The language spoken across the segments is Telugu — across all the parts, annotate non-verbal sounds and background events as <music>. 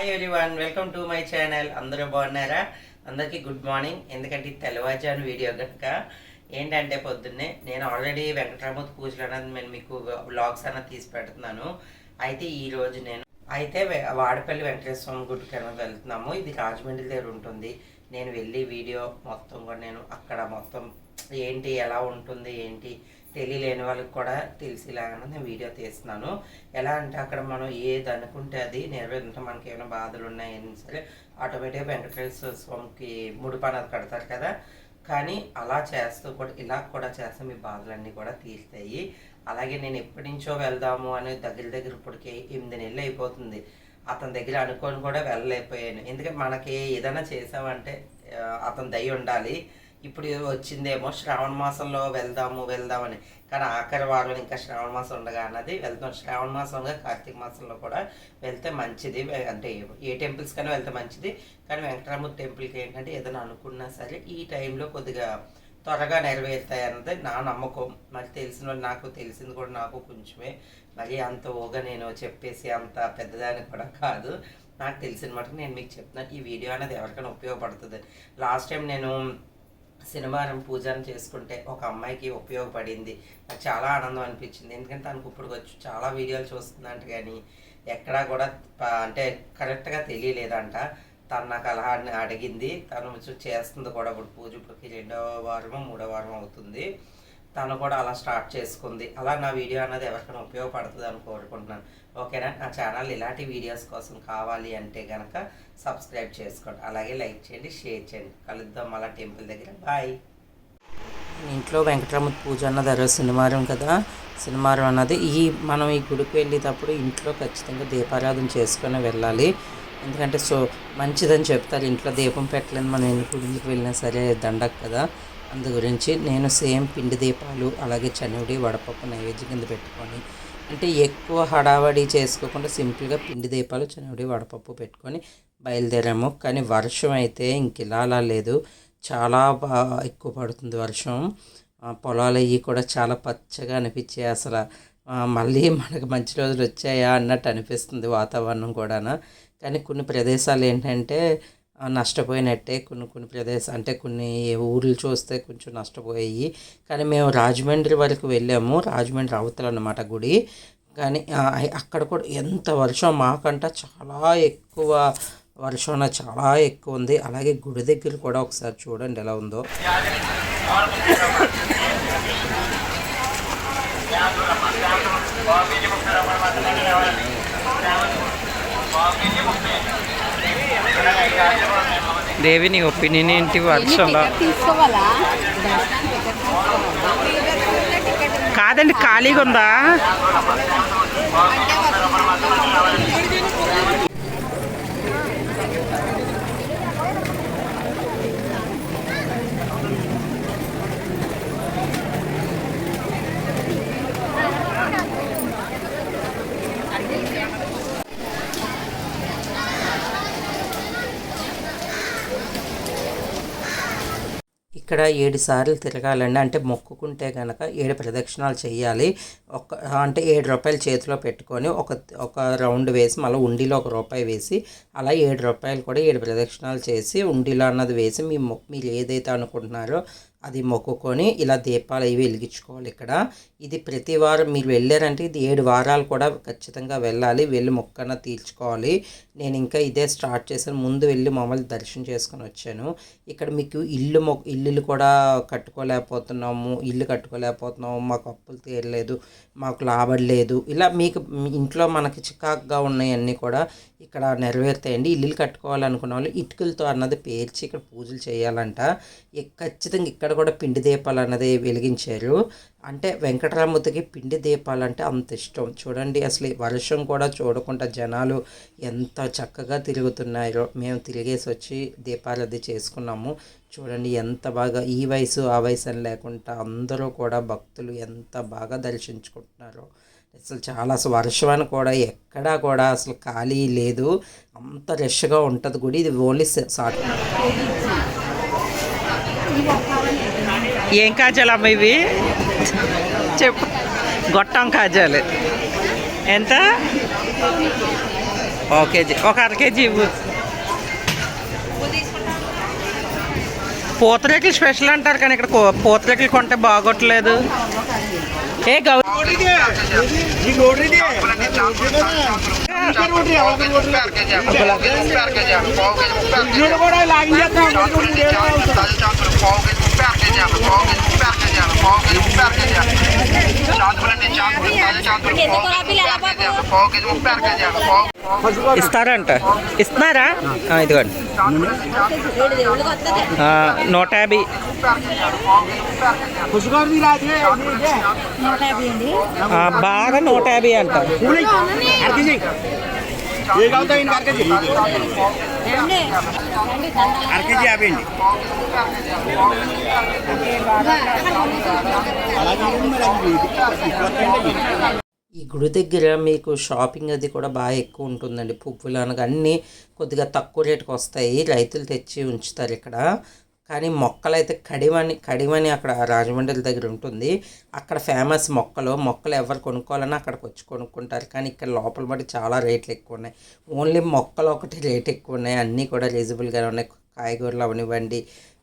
Hi everyone welcome to my channel అందరూ బాగున్నారా? అందరికీ గుడ్ మార్నింగ్ ఎందుకంటే ఇది తెల్లవారుజాను వీడియో కనుక ఏంటంటే పొద్దున్నే నేను ఆల్రెడీ వెంకటరామూర్తి పూజలు అనేది నేను మీకు బ్లాగ్స్ అన్నది తీసి పెడుతున్నాను. అయితే ఈరోజు నేను అయితే వాడపల్లి వెంకటేశ్వర స్వామి గుడికి అనేది వెళ్తున్నాము ఇది రాజమండ్రి దగ్గర ఉంటుంది. నేను వెళ్ళి వీడియో మొత్తం కూడా నేను అక్కడ మొత్తం ఏంటి ఎలా ఉంటుంది ఏంటి తెలియలేని వాళ్ళకి కూడా తెలిసేలాగా నేను వీడియో తీస్తున్నాను. ఎలా అంటే అక్కడ మనం ఏది అనుకుంటే అది నెరవేరుతుంటే మనకి ఏమైనా బాధలు ఉన్నాయని సరే ఆటోమేటిక్గా వెంకటేశ్వర స్వామికి ముడుపు కడతారు కదా. కానీ అలా చేస్తూ కూడా ఇలా కూడా చేస్తే మీ బాధలన్నీ కూడా తీస్తాయి అలాగే నేను ఎప్పటి నుంచో వెళ్దాము అని దగ్గర దగ్గర ఇప్పటికి ఎనిమిది నెలలు అయిపోతుంది. అతని దగ్గర అనుకొని కూడా వెళ్ళలేకపోయాను. ఎందుకంటే మనకి ఏదైనా చేసామంటే అతని దయ ఉండాలి. ఇప్పుడు వచ్చిందేమో శ్రావణ మాసంలో వెళ్దాము వెళ్దామని. కానీ ఆఖరి వారం ఇంకా శ్రావణ మాసం ఉండగా అన్నది వెళ్తాం శ్రావణ మాసంగా కార్తీక మాసంలో కూడా వెళ్తే మంచిది. అంటే ఏ టెంపుల్స్ కన్నా వెళ్తే మంచిది. కానీ వెంకటరామూర్తి టెంపుల్కి ఏంటంటే ఏదైనా అనుకున్నా సరే ఈ టైంలో కొద్దిగా త్వరగా నెరవేరుతాయి అన్నది నా నమ్మకం. మరి తెలిసిన వాళ్ళు నాకు తెలిసింది కూడా నాకు కొంచెమే. మరి అంత ఓగా నేను చెప్పేసి అంత పెద్దదాన్ని కూడా కాదు. నాకు తెలిసిన మటుకు నేను మీకు చెప్తున్నాను ఈ వీడియో అనేది ఎవరికైనా ఉపయోగపడుతుంది. లాస్ట్ టైం నేను శనివారం పూజను చేసుకుంటే ఒక అమ్మాయికి ఉపయోగపడింది. నాకు చాలా ఆనందం అనిపించింది. ఎందుకంటే తనకు ఇప్పుడు వచ్చి చాలా వీడియోలు చూస్తుందంట కానీ ఎక్కడా కూడా అంటే కరెక్ట్గా తెలియలేదంట. తను నాకు అలా అడిగింది. తను చేస్తుంది కూడా. ఇప్పుడు పూజ ఇప్పటికి రెండవ వారము మూడో వారం అవుతుంది. తను కూడా అలా స్టార్ట్ చేసుకుంది. అలా నా వీడియో అనేది ఎవరికైనా ఉపయోగపడుతుంది అని కోరుకుంటున్నాను. ఓకేనా? నా ఛానల్ ఇలాంటి వీడియోస్ కోసం కావాలి అంటే కనుక సబ్స్క్రైబ్ చేసుకోండి. అలాగే లైక్ చేయండి షేర్ చేయండి. కలుద్దాం మళ్ళీ టెంపుల్ దగ్గర. బాయ్. ఇంట్లో వెంకటరమణ పూజ అన్నది ఆ రోజు శనివారం కదా? శనివారం అన్నది ఈ మనం ఈ గుడికి వెళ్ళేటప్పుడు ఇంట్లో ఖచ్చితంగా దీపారాధన చేసుకొని వెళ్ళాలి. ఎందుకంటే సో మంచిదని చెప్తారు. ఇంట్లో దీపం పెట్టలేని మనం ఎన్ని గుడికి వెళ్ళినా సరే దండకు కదా? అందు గురించి నేను సేమ్ పిండి దీపాలు అలాగే చనివిడి వడపప్పు నైవేద్యం కింద పెట్టుకొని అంటే ఎక్కువ హడావడి చేసుకోకుండా సింపుల్గా పిండి దీపాలు చనివిడి వడపప్పు పెట్టుకొని బయలుదేరాము. కానీ వర్షం అయితే ఇంక ఇలా అలా లేదు. చాలా బాగా ఎక్కువ పడుతుంది వర్షం. పొలాలు అవి కూడా చాలా పచ్చగా అనిపించాయి అసలు. మళ్ళీ మనకు మంచి రోజులు వచ్చాయా అన్నట్టు అనిపిస్తుంది వాతావరణం కూడా కానీ కొన్ని ప్రదేశాలు ఏంటంటే నష్టపోయినట్టే కొన్ని కొన్ని ప్రదేశాలు అంటే కొన్ని ఊర్లు చూస్తే కొంచెం నష్టపోయాయి. కానీ మేము రాజమండ్రి వరకు వెళ్ళాము. రాజమండ్రి అవతల అన్నమాట గుడి. కానీ అక్కడ కూడా ఎంత వర్షం మాకంట చాలా ఎక్కువ వర్షం చాలా ఎక్కువ ఉంది. అలాగే గుడి దగ్గర కూడా ఒకసారి చూడండి ఎలా ఉందో. <laughs> దేవి నీ ఒపీనియన్ ఏంటి? వర్షంలో కాదండి ఖాళీగా ఉందా? ఇక్కడ ఏడు సార్లు తిరగాలండి. అంటే మొక్కుకుంటే కనుక ఏడు ప్రదక్షిణాలు చేయాలి ఒక అంటే ఏడు రూపాయలు చేతిలో పెట్టుకొని ఒక ఒక రౌండ్ వేసి మళ్ళీ ఉండిలో ఒక రూపాయి వేసి అలా ఏడు రూపాయలు కూడా ఏడు ప్రదక్షిణాలు చేసి ఉండిలో అన్నది వేసి మీ మొ మీరు ఏదైతే అనుకుంటున్నారో అది మొక్కుకొని ఇలా దీపాలు అవి వెలిగించుకోవాలి ఇక్కడ. ఇది ప్రతి వారం మీరు వెళ్ళారంటే ఇది ఏడు వారాలు కూడా ఖచ్చితంగా వెళ్ళాలి వెళ్ళి మొక్కన తీర్చుకోవాలి. నేను ఇంకా ఇదే స్టార్ట్ చేశాను. ముందు వెళ్ళి మమ్మల్ని దర్శనం చేసుకొని వచ్చాను. ఇక్కడ మీకు ఇల్లు మొ ఇల్లులు కూడా కట్టుకోలేకపోతున్నాము ఇల్లు కట్టుకోలేకపోతున్నాము. మాకు అప్పులు తీరలేదు మాకు లాభం లేదు. ఇలా మీకు ఇంట్లో మనకి చికాకుగా ఉన్నాయన్నీ కూడా ఇక్కడ నెరవేరుతాయండి. ఇల్లులు కట్టుకోవాలనుకున్న వాళ్ళు ఇటుకలతో అన్నది పేర్చి ఇక్కడ పూజలు చేయాలంట. ఖచ్చితంగా ఇక్కడ కూడా పిండి దీపాలు అన్నది వెలిగించారు. అంటే వెంకటరామూర్తికి పిండి దీపాలు అంటే అంత ఇష్టం. చూడండి అసలు ఈ వర్షం కూడా చూడకుండా జనాలు ఎంత చక్కగా తిరుగుతున్నారో. మేము తిరిగేసి వచ్చి దీపాలది చేసుకున్నాము. చూడండి ఎంత బాగా ఈ వయసు ఆ వయసు అని లేకుండా అందరూ కూడా భక్తులు ఎంత బాగా దర్శించుకుంటున్నారో. అసలు చాలా అసలు వర్షం కూడా ఎక్కడా కూడా అసలు ఖాళీ లేదు. అంత రష్గా ఉంటుంది గుడి. ఇది ఓన్లీ సాట్ ఏం కాజాలు అమ్మ ఇవి? చెప్పు. గొట్టం కాజాలు. ఎంత? ఒక కేజీ ఒక అర కేజీ ఇవ్వు. పూతరేకులు స్పెషల్ అంటారు కానీ ఇక్కడ పూతరేకులు కొంటే బాగోట్లేదు हे गौरी दे जी गौरी दे लाइन जाता है ఇస్తారంట ఇస్తున్నారా ఆ, ఇదిగోండి ఆ, నూట యాభై ఆ, బాగా నూట యాభై అంట అరకేజీ యాభై అండి. ఈ గుడి దగ్గర మీకు షాపింగ్ అది కూడా బాగా ఎక్కువ ఉంటుందండి. పువ్వులు అనగా అన్నీ కొద్దిగా తక్కువ రేటుకి వస్తాయి. రైతులు తెచ్చి ఉంచుతారు ఇక్కడ. కానీ మొక్కలు అయితే కడివని కడివని అక్కడ రాజమండ్రి దగ్గర ఉంటుంది. అక్కడ ఫేమస్ మొక్కలు మొక్కలు ఎవరు కొనుక్కోవాలన్నా అక్కడికి వచ్చి కొనుక్కుంటారు. కానీ ఇక్కడ లోపల పడి చాలా రేట్లు ఎక్కువ ఉన్నాయి. ఓన్లీ మొక్కలు ఒకటి రేట్ ఎక్కువ ఉన్నాయి. అన్నీ కూడా రీజనబుల్గానే ఉన్నాయి. కాయగూరలు అవనివ్వండి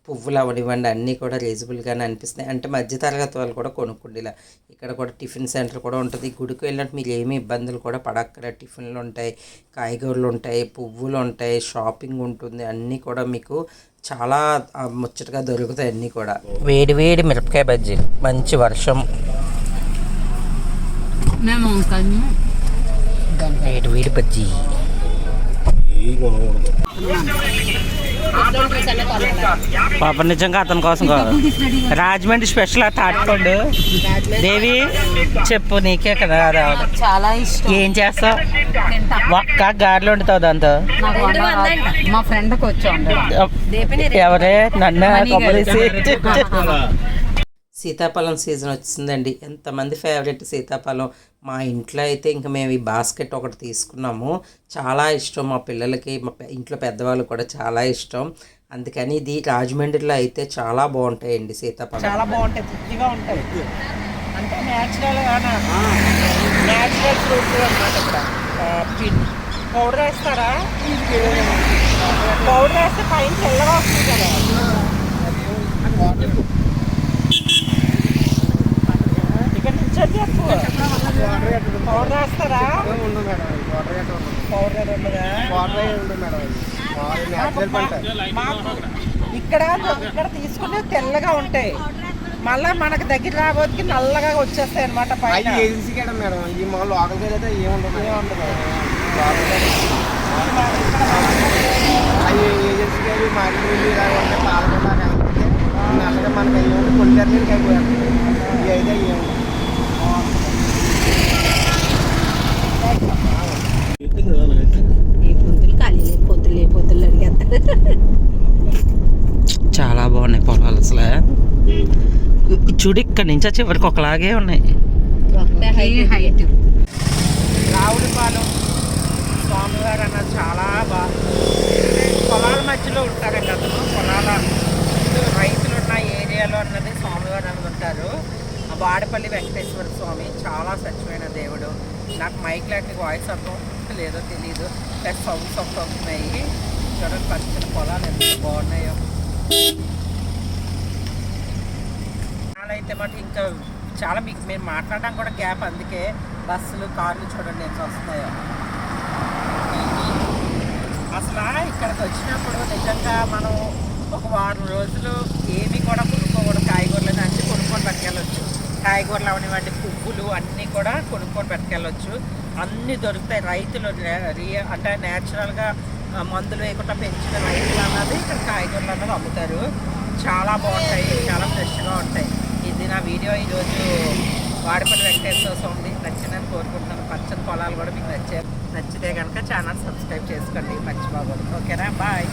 పువ్వులు అవనివ్వండి అన్నీ కూడా రీజనబుల్గానే అనిపిస్తున్నాయి. అంటే మధ్యతరగతి వాళ్ళు కూడా కొనుక్కోండి ఇలా ఇక్కడ కూడా టిఫిన్ సెంటర్ కూడా ఉంటుంది. గుడికి వెళ్ళినట్టు మీరు ఏమీ ఇబ్బందులు కూడా పడక్కర టిఫిన్లు ఉంటాయి కాయగూరలు ఉంటాయి పువ్వులు ఉంటాయి షాపింగ్ ఉంటుంది. అన్నీ కూడా మీకు చాలా ముచ్చటగా దొరుకుతాయి అన్నీ కూడా. వేడి వేడి మిరపకాయ బజ్జీ. మంచి వర్షం. వేడి వేడి బజ్జీ. పాప నిజంగా అతని కోసం కాదు. రాజమండ్రి స్పెషల్ ఆ తాటిపండు దేవి చెప్పు నీకే కదా రావాలి చాలా ఇష్టం. ఏం చేస్తావు? ఒక్క గారెలు వండుతావు దాంతో. మా ఫ్రెండ్కి వచ్చి ఎవరే? నన్ను గారు. <laughs> సీతాఫలం సీజన్ వచ్చిందండి. ఎంతమంది ఫేవరెట్ సీతాఫలం? మా ఇంట్లో అయితే ఇంకా మేము ఈ బాస్కెట్ ఒకటి తీసుకున్నాము. చాలా ఇష్టం మా పిల్లలకి మా ఇంట్లో పెద్దవాళ్ళు కూడా చాలా ఇష్టం. అందుకని ఇది రాజమండ్రిలో అయితే చాలా బాగుంటాయండి సీతాఫలం. చాలా బాగుంటాయి తృప్తిగా ఉంటాయి. అంటే న్యాచురల్ న్యాచురల్ ఫ్రూట్ అనమాట ఇక్కడ. పౌడర్ వేస్తారా? పౌడర్ వేస్తే పైన తెల్లగా వస్తుంది కదా ఇక్కడ నుంచి చెప్పు పౌడర్ వేస్తారా పౌడర్ ఉండదా ఇక్కడ ఇక్కడ తీసుకుంటే తెల్లగా ఉంటాయి మళ్ళా మనకు దగ్గర రాబోతుకి నల్లగా వచ్చేస్తాయి అనమాట పైన ఏజెన్సీ కదా మేడం ఈ మా లోకల్ అయితే ఏముండదు అవి ఏజెన్సీ అవి మార్కెట్ వెళ్ళి ఇలా నల్లగా మనకి అయ్యి ఉంటే కొల్లేరు అయిపోయారు అయితే ఏముండదు ఈ పొద్దులు ఖాళీ లేదు పొద్దులు ఏ పొద్దులు అడిగేస్తారు. చాలా బాగున్నాయి పొలాలు అసలు. చూడు ఇక్కడ నుంచి చివరికి ఒకలాగే ఉన్నాయి. హైట్ రావులపాలెం స్వామివారు అన్న చాలా బాగా పొలాల మధ్యలో ఉంటారండి అతను పొలాల రైతులు ఉన్న ఏరియాలో అన్నది స్వామివారు అన్నది ఉంటారు వాడపల్లి వెంకటేశ్వర స్వామి చాలా స్వచ్ఛమైన దేవుడు. నాకు మైక్ లాంటి వాయిస్ అర్థం లేదో తెలియదు ప్లస్ సౌండ్స్ ఒకటి వస్తున్నాయి చూడండి పచ్చిన పొలాలు ఎంత బాగున్నాయో. అయితే మాట ఇంకా చాలా మీకు మీరు మాట్లాడడం కూడా గ్యాప్ అందుకే బస్సులు కార్లు చూడండి ఎంత వస్తున్నాయో. అసలు ఇక్కడికి వచ్చినప్పుడు నిజంగా మనం ఒక వారం రోజులు ఏమీ కూడా కొనుక్కోకూడదు కాయగూరలు అన్నీ కొనుక్కొని పట్టుకెళ్ళొచ్చు కాయగూరలు అవనివ్వండి పువ్వులు అన్నీ కూడా కొనుక్కొని పెట్టుకెళ్ళొచ్చు అన్నీ దొరుకుతాయి. రైతులు అంటే న్యాచురల్గా మందులు వేయకుండా పెంచిన రైతులు అన్నది ఇక్కడ కాయగూరలు అన్నది అమ్ముతారు. చాలా బాగుంటాయి. చాలా ఫ్రెష్గా ఉంటాయి. ఇది నా వీడియో ఈరోజు వాడపల్లి వెంకటేశ్వర స్వామి నచ్చిందని కోరుకుంటున్నాను. పచ్చని పొలాలు కూడా మీకు నచ్చారు నచ్చితే కనుక ఛానల్ సబ్స్క్రైబ్ చేసుకోండి. మర్చిపోకూడదు ఓకేనా? బాయ్.